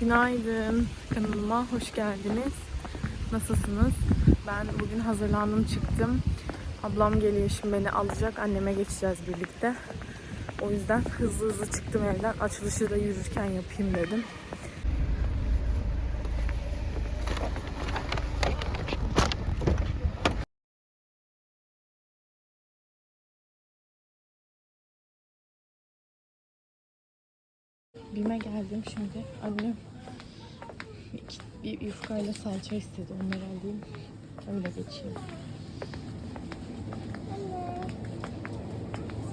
Günaydın. Kanalıma hoş geldiniz. Nasılsınız? Ben bugün hazırlandım çıktım. Ablam geliyor şimdi beni alacak. Anneme geçeceğiz birlikte. O yüzden hızlı hızlı çıktım evden. Açılışı da yürürken yapayım dedim. Bime geldim şimdi. Annem iki, bir yufkayla salça istedi. Onları alayım. Öyle geçeyim.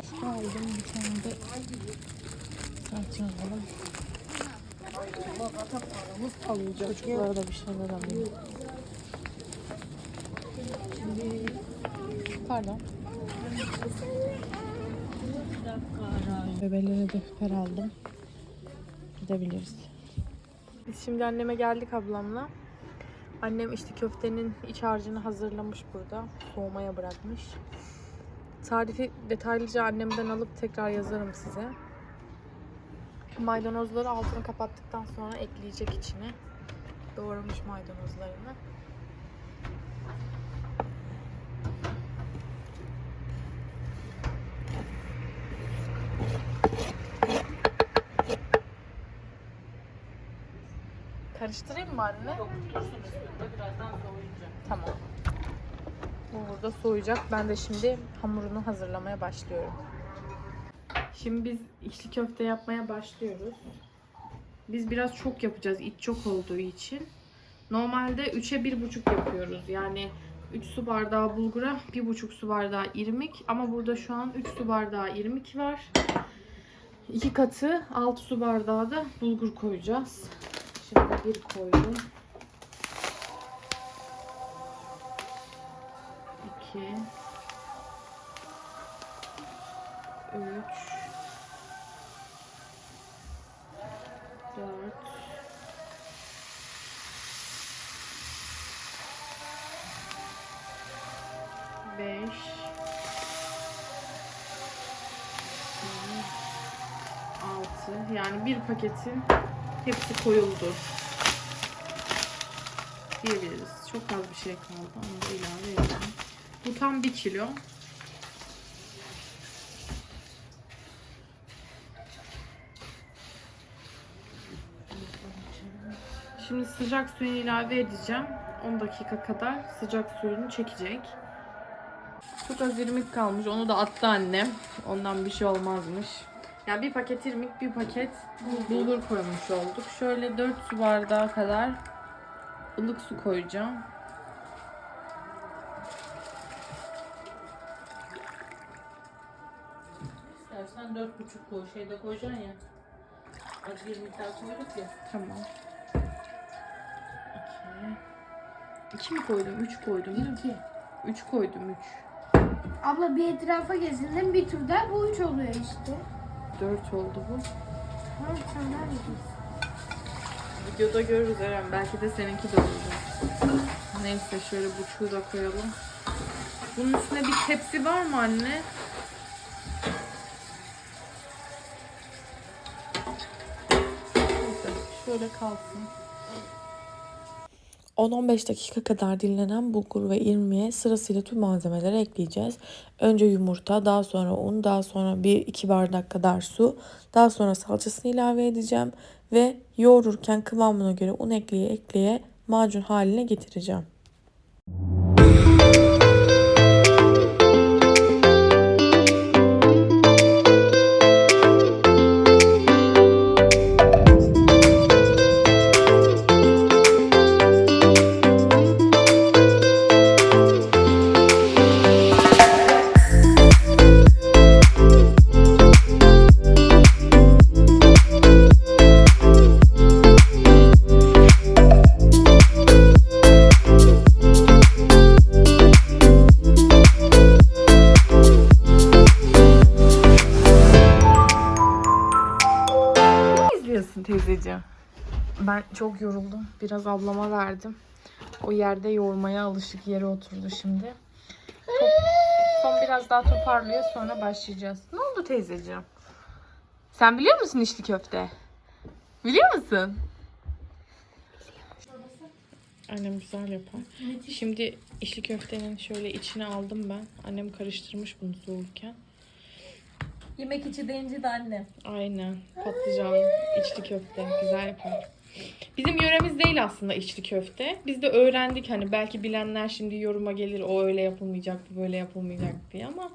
Yufka aldım. Bir tane de salça alalım. Alacağım. Çocuklara da bir şeyler alayım. Pardon. Bebelere defter aldım. Gidebiliriz. Biz şimdi anneme geldik ablamla. Annem işte köftenin iç harcını hazırlamış burada. Soğumaya bırakmış. Tarifi detaylıca annemden alıp tekrar yazarım size. Maydanozları altını kapattıktan sonra ekleyecek içine. Doğramış maydanozlarını. Karıştırayım mı anne? Yok dursun üstünde birazdan soğuyunca. Tamam. Bu burada soğuyacak. Ben de şimdi hamurunu hazırlamaya başlıyorum. Şimdi biz içli köfte yapmaya başlıyoruz. Biz biraz çok yapacağız iç çok olduğu için. Normalde 3'e 1,5 yapıyoruz. Yani 3 su bardağı bulgura 1,5 su bardağı irmik. Ama burada şu an 3 su bardağı irmik var. 2 katı 6 su bardağı da bulgur koyacağız. Şimdi bir koydum. 2 3 4 5 6 yani bir paketin hepsi koyuldu diyebiliriz. Çok az bir şey kaldı. Onu da ilave edelim. Bu tam 1 kilo. Şimdi sıcak suyunu ilave edeceğim. 10 dakika kadar sıcak suyunu çekecek. Çok az irmik kalmış. Onu da attı annem. Ondan bir şey olmazmış. Yani bir paket irmik, bir paket bulgur koymuş olduk. Şöyle 4 su bardağı kadar ılık su koyacağım. İstersen dört buçuk koy. Şeyde koyacaksın ya. Acı bir miktar koyduk ya. Tamam. İki. İki mi koydum? Üç koydum değil mi? İki. Üç koydum, üç. Abla bir etrafa gezindim bir turda bu üç oluyor işte. Dört oldu bu. Ha sen neredesin? Videoda görürüz Eren. Belki de seninki de olacak. Neyse şöyle buçuğu da koyalım. Bunun üstüne bir tepsi var mı anne? Neyse şöyle kalsın. 10-15 dakika kadar dinlenen bulgur ve irmiğe sırasıyla tüm malzemeleri ekleyeceğiz. Önce yumurta, daha sonra un, daha sonra 1-2 bardak kadar su, daha sonra salçasını ilave edeceğim ve yoğururken kıvamına göre un ekleye ekleye macun haline getireceğim. Çok yoruldum. Biraz ablama verdim. O yerde yoğurmaya alışık yere oturdu şimdi. Top- son biraz daha toparlıyor sonra başlayacağız. Ne oldu teyzeciğim? Sen biliyor musun içli köfte? Biliyor musun? Annem güzel yapar. Şimdi içli köftenin şöyle içine aldım ben. Annem karıştırmış bunu soğurken. Yemek içi deyince de annem. Aynen. Patlıcan, içli köfte. Güzel yapar. Bizim yöremiz değil aslında içli köfte. Biz de öğrendik hani belki bilenler şimdi yoruma gelir o öyle yapılmayacak bu böyle yapılmayacak diye ama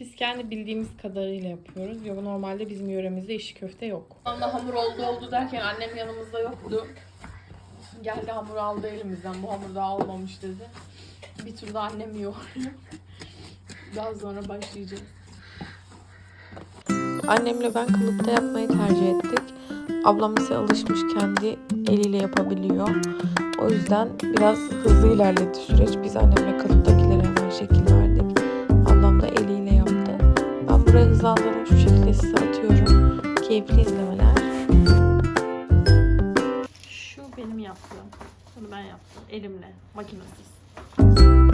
biz kendi bildiğimiz kadarıyla yapıyoruz. Yok normalde bizim yöremizde içli köfte yok. Anda hamur oldu oldu derken annem yanımızda yoktu. Geldi hamur aldı elimizden. Bu hamur daha olmamış dedi. Bir tur da annem yoğuruyor. Daha sonra başlayacağız. Annemle ben kalıpta yapmayı tercih ettik. Ablam ise alışmış kendi eliyle yapabiliyor. O yüzden biraz hızlı ilerledi süreç. Biz annemle kalıptakilere hemen şekil verdik. Ablam da eliyle yaptı. Ben buraya hızlandırılmış bir şekilde size atıyorum. Keyifli izlemeler. Şu benim yaptığım. Bunu ben yaptım elimle, makinesiz.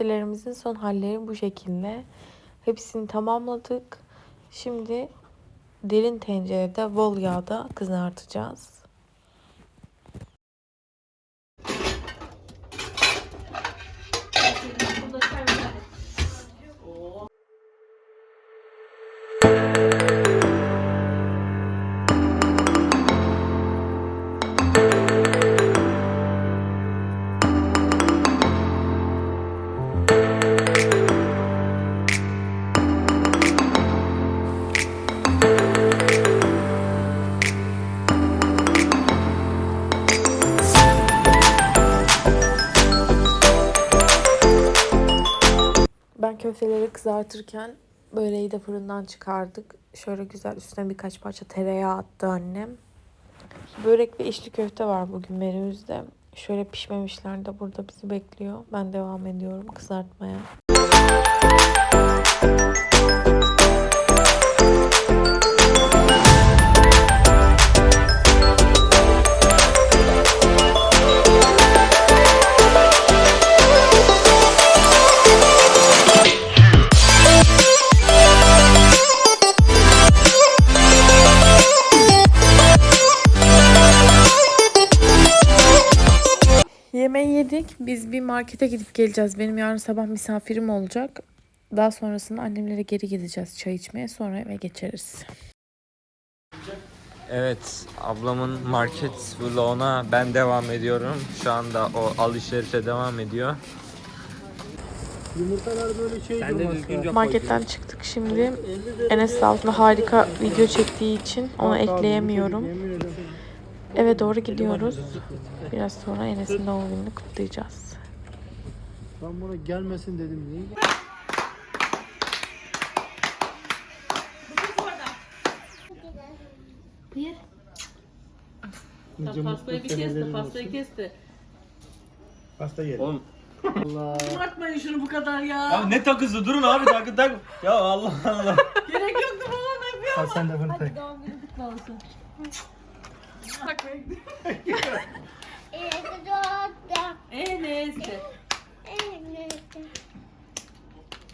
Köftelerimizin son halleri bu şekilde. Hepsini tamamladık. Şimdi derin tencerede bol yağda kızartacağız. Kızartırken böreği de fırından çıkardık. Şöyle güzel üstüne birkaç parça tereyağı attı annem. Börek ve içli köfte var bugün menümüzde. Şöyle pişmemişler de burada bizi bekliyor. Ben devam ediyorum kızartmaya. Yemeği markete gidip geleceğiz. Benim yarın sabah misafirim olacak. Daha sonrasında annemlere geri gideceğiz çay içmeye. Sonra eve geçeriz. Evet, ablamın market vloguna ben devam ediyorum. Şu anda o alışverişe devam ediyor. Yumurtalar böyle şey. Marketten çıktık şimdi. Enes de altında harika video çektiği için onu ekleyemiyorum. Eve doğru gidiyoruz. Biraz sonra Enes'in doğum gününü kutlayacağız. Ben buna gelmesin dedim diye. Bir. Tam pastayı bir kesti, pastayı kesti. Pasta yedim. Oğlum Allah. Bakmayın şunu bu kadar ya. Ya ne takısı durun abi takı tak. Ya Allah Allah. Gerek yoktu babam yapıyor. Al sen de bunu tak. Doğum günü kutlu olsun. Ee neyse.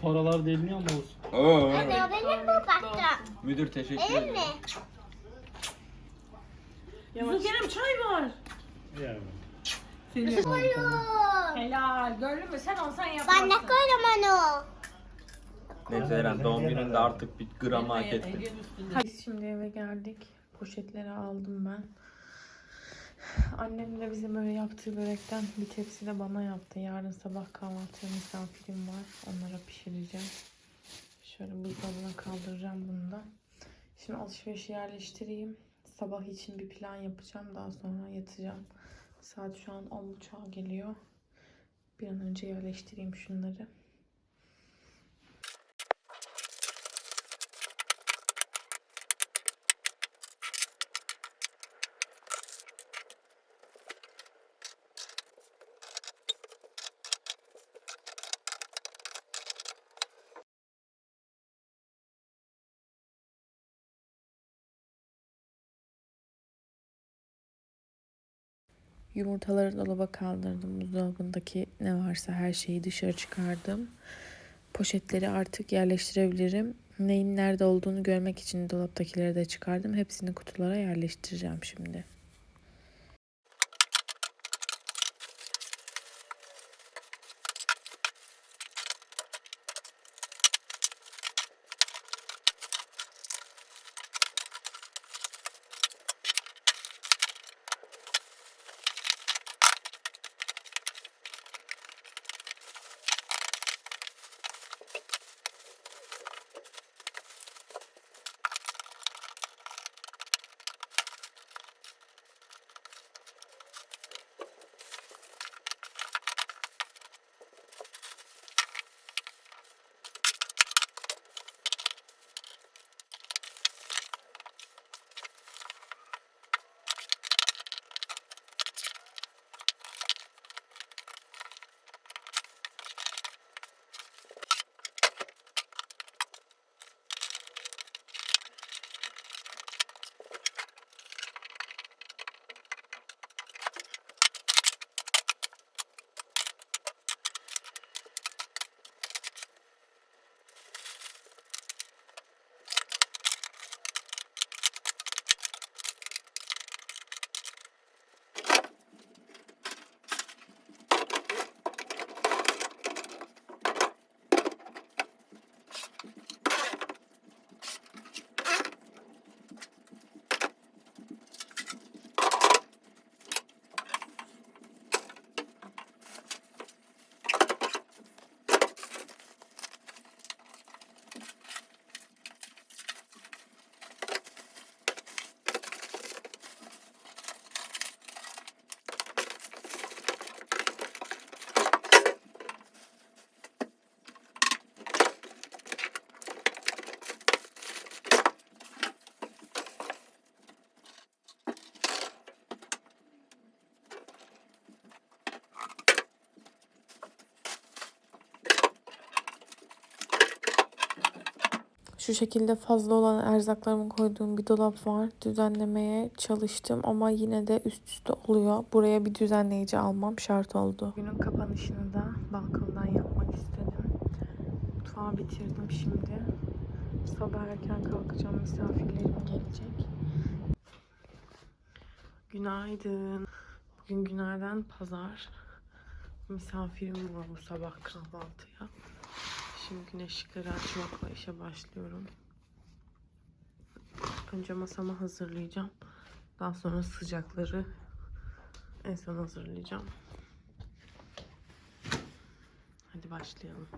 Paralar deliniyor mu olsun? Oo. benim bu bakta. Müdür teşekkür ederim. Yusuf Kerem çay var. Yani. Seni. Helal. Gördün mü? Sen olsan yaparsın. Ben de koydum onu. Neyse Eren doğum gününde artık bir gram hak ettin. Biz şimdi eve geldik. Poşetleri aldım ben. Annem de bize böyle yaptığı börekten bir tepsi de bana yaptı. Yarın sabah kahvaltıya misafirim var. Onlara pişireceğim. Şöyle buzdolabına kaldıracağım bunu da. Şimdi alışverişi yerleştireyim. Sabah için bir plan yapacağım. Daha sonra yatacağım. Saat şu an 10.30'a geliyor. Bir an önce yerleştireyim şunları. Yumurtaları dolaba kaldırdım. Buzdolabındaki ne varsa her şeyi dışarı çıkardım. Poşetleri artık yerleştirebilirim. Neyin nerede olduğunu görmek için dolaptakileri de çıkardım. Hepsini kutulara yerleştireceğim şimdi. Şu şekilde fazla olan erzaklarımı koyduğum bir dolap var. Düzenlemeye çalıştım ama yine de üst üste oluyor. Buraya bir düzenleyici almam şart oldu. Günün kapanışını da balkondan yapmak istedim. Mutfağı bitirdim şimdi. Sabah erken kalkacağım. Misafirlerim gelecek. Günaydın. Bugün günlerden pazar. Misafirim var bu sabah kahvaltıya. Şimdi güneş ışıkları açmakla işe başlıyorum. Önce masamı hazırlayacağım. Daha sonra sıcakları en son hazırlayacağım. Hadi başlayalım.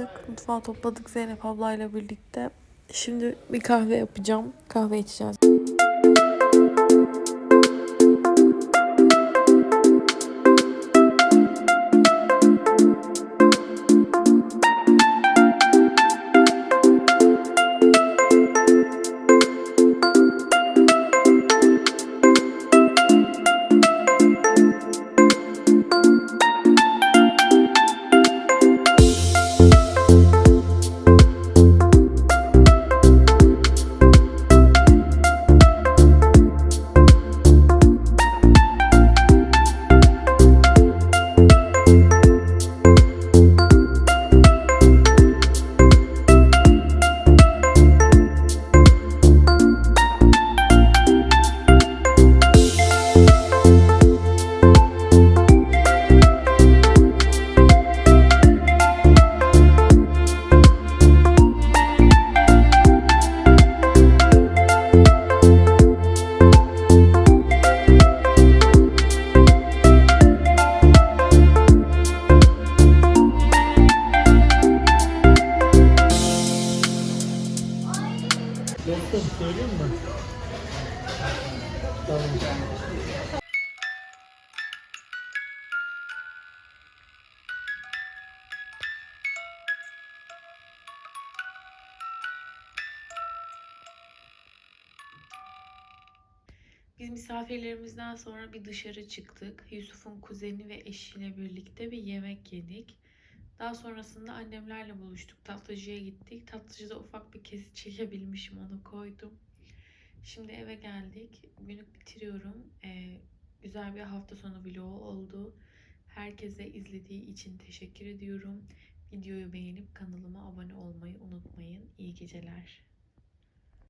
Yaptık. Mutfağı topladık Zeynep ablayla birlikte. Şimdi bir kahve yapacağım. Kahve içeceğiz. Biz misafirlerimizden sonra bir dışarı çıktık. Yusuf'un kuzeni ve eşiyle birlikte bir yemek yedik. Daha sonrasında annemlerle buluştuk. Tatlıcıya gittik. Tatlıcıda ufak bir kesit çekebilmişim. Onu koydum. Şimdi eve geldik. Günlük bitiriyorum. Ee, güzel bir hafta sonu vlogu oldu. Herkese izlediği için teşekkür ediyorum. Videoyu beğenip kanalıma abone olmayı unutmayın. İyi geceler.